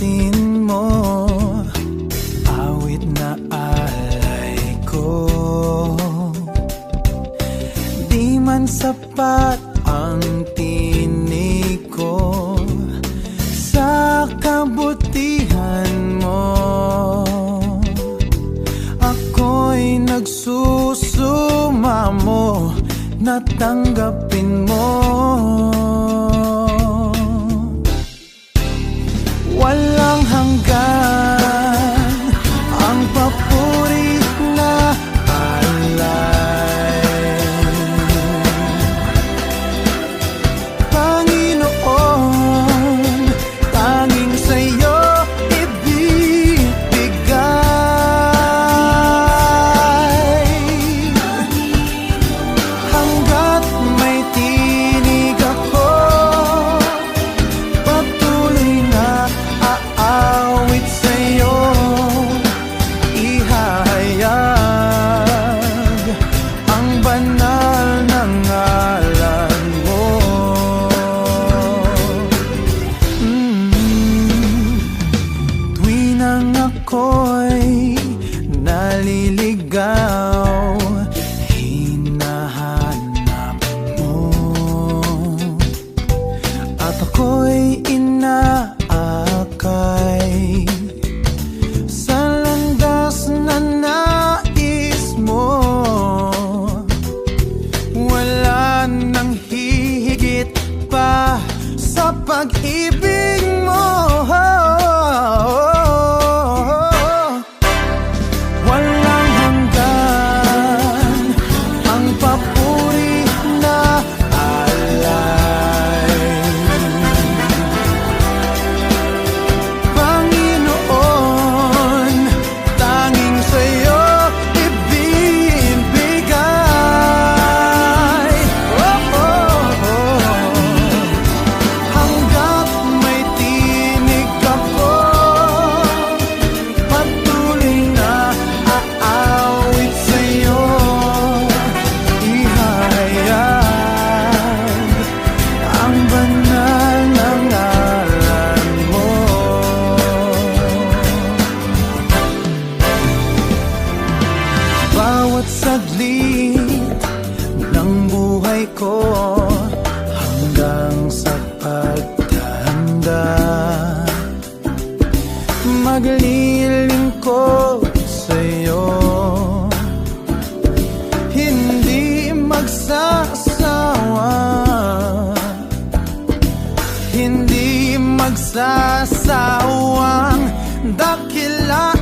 Sagutin mo. Awit na alay ko. Di man sapat ang tinig ko. Sa kabutihan mo Ako'y nagsusumamo Natanggap ikaw hinahanap mo. At ako'y inaanap Hindi magsasawang dakilaan